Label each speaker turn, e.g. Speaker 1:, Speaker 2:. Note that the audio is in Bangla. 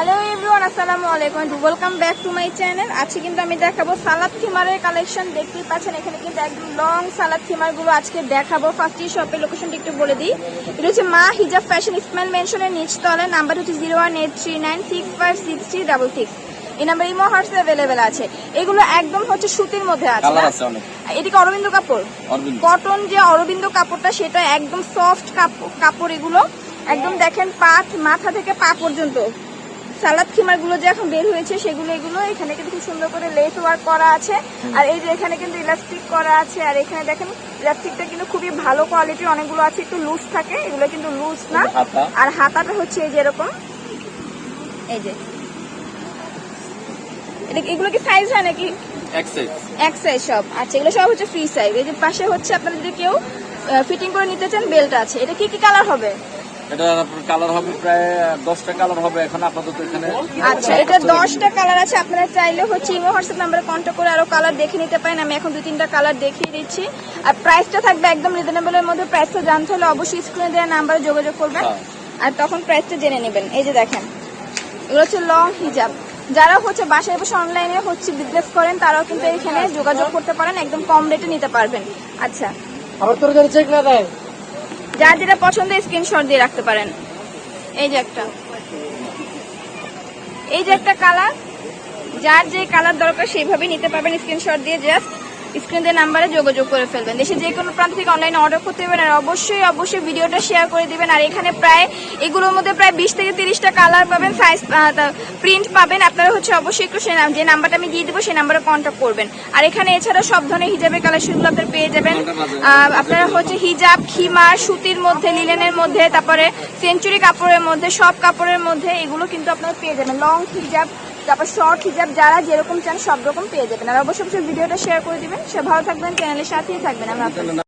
Speaker 1: হ্যালো এভরিওয়ান আসসালামু আলাইকুম welcome back to my channel আজকে কিন্তু আমি দেখাবো সালাদ থিমারের কালেকশন দেখতেই পাচ্ছেন এখানে কিন্তু একদম লং সালাদ থিমারগুলো আজকে দেখাবো। ফার্স্ট শপের লোকেশনটা একটু বলে দিই। এটা হচ্ছে মা হিজাব ফ্যাশন ইসমাইল মেনশনের নিচতলা নাম্বার হচ্ছে zero one eight three nine six five six three double six এই নাম্বার ইমো হোয়াটস অ্যাভেলেবেল আছে। এগুলো একদম হচ্ছে সুতির মধ্যে আছে? এদিকে অরবিন্দ কাপড়। কটন যে অরবিন্দ কাপড়টা সেটা একদম সফট কাপড় এগুলো। একদম দেখেন পাট মাথা থেকে পা পর্যন্ত। সালাদ খিমারগুলো যে এখন বের হয়েছে সেগুলো এগুলো এখানে কিন্তু খুব সুন্দর করে লেস ওয়ার্ক করা আছে। আর এই যে এখানে কিন্তু ইলাস্টিক করা আছে আর এখানে দেখেন ইলাস্টিকটা কিন্তু খুবই ভালো কোয়ালিটির অনেকগুলো আছে একটু লুজ থাকে এগুলো কিন্তু লুজ না। আর হাতাটা হচ্ছে এই যেরকম এই যে। এটা এগুলো কি সাইজ হয় নাকি?
Speaker 2: এক সাইজ
Speaker 1: সব। আচ্ছা এগুলো সব হচ্ছে ফ্রি সাইজ এই যে পাশে হচ্ছে আপনারা যদি কেউ ফিটিং করে নিতে চান বেল্ট আছে। এটা কি কি কালার হবে?
Speaker 2: এটা কালার হবে প্রায় দশটা কালার হবে এখন আপাতত এখানে।
Speaker 1: আচ্ছা এটা দশটা কালার আছে। আপনারা চাইলে হচ্ছে ইমো হোয়াটসঅ্যাপ নাম্বারে কন্ট্যাক্ট করে আরও কালার দেখে নিতে পারেন। আমি এখন দুই তিনটা কালার দেখিয়ে দিচ্ছি। আর প্রাইসটা থাকবে একদম রিজনেবলের মধ্যে। প্রাইসটা জানতে হলে অবশ্যই স্ক্রিনে দেওয়া নাম্বারে যোগাযোগ করবেন।
Speaker 2: হ্যাঁ।
Speaker 1: আর তখন প্রাইসটা জেনে নেবেন। এই যে দেখেন এগুলো হচ্ছে লং হিজাব যারা হচ্ছে বাসায় বসে অনলাইনে হচ্ছে বিজনেস করেন তারাও কিন্তু এখানে যোগাযোগ করতে পারেন। একদম কম রেটে নিতে পারবেন। আচ্ছা।
Speaker 3: আবার তোর কাছে চেক না দেয়?
Speaker 1: যার যেটা পছন্দ স্ক্রিনশট দিয়ে রাখতে পারেন। এই যে একটা। এই যে একটা কালার যার যে কালার দরকার সেইভাবে নিতে পারবেন স্ক্রিনশট দিয়ে জাস্ট স্ক্রিন নাম্বারে যোগাযোগ করে ফেলবেন। দেশে যে কোনো প্রান্ত থেকে অনলাইনে অর্ডার করতে পারবেন আর অবশ্যই অবশ্যই ভিডিওটা শেয়ার করে দিবেন। আর এখানে প্রায়, এগুলোর মধ্যে প্রায় বিশ থেকে তিরিশটা কালার পাবেন সাইজ প্রিন্ট পাবেন। আপনারা হচ্ছে অবশ্যই একটু সে যে নাম্বারটা আমি দিয়ে দেবো সেই নাম্বারে কন্ট্যাক্ট করবেন। আর এখানে এছাড়া সব ধরনের হিজাবের কালেকশনগুলো আপনারা পেয়ে যাবেন। আপনারা হচ্ছে হিজাব খিমার সুতির মধ্যে লিলেনের মধ্যে, তারপরে সেঞ্চুরি কাপড়ের মধ্যে, সব কাপড়ের মধ্যে এগুলো কিন্তু আপনারা পেয়ে যাবেন। লং হিজাব তারপর শর্ট হিজাব যারা যেরকম চান সব রকম পেয়ে যাবেন। আর অবশ্যই ভিডিওটা শেয়ার করে দিবেন। সে ভালো থাকবেন চ্যানেলের সাথেই থাকবেন। আমরা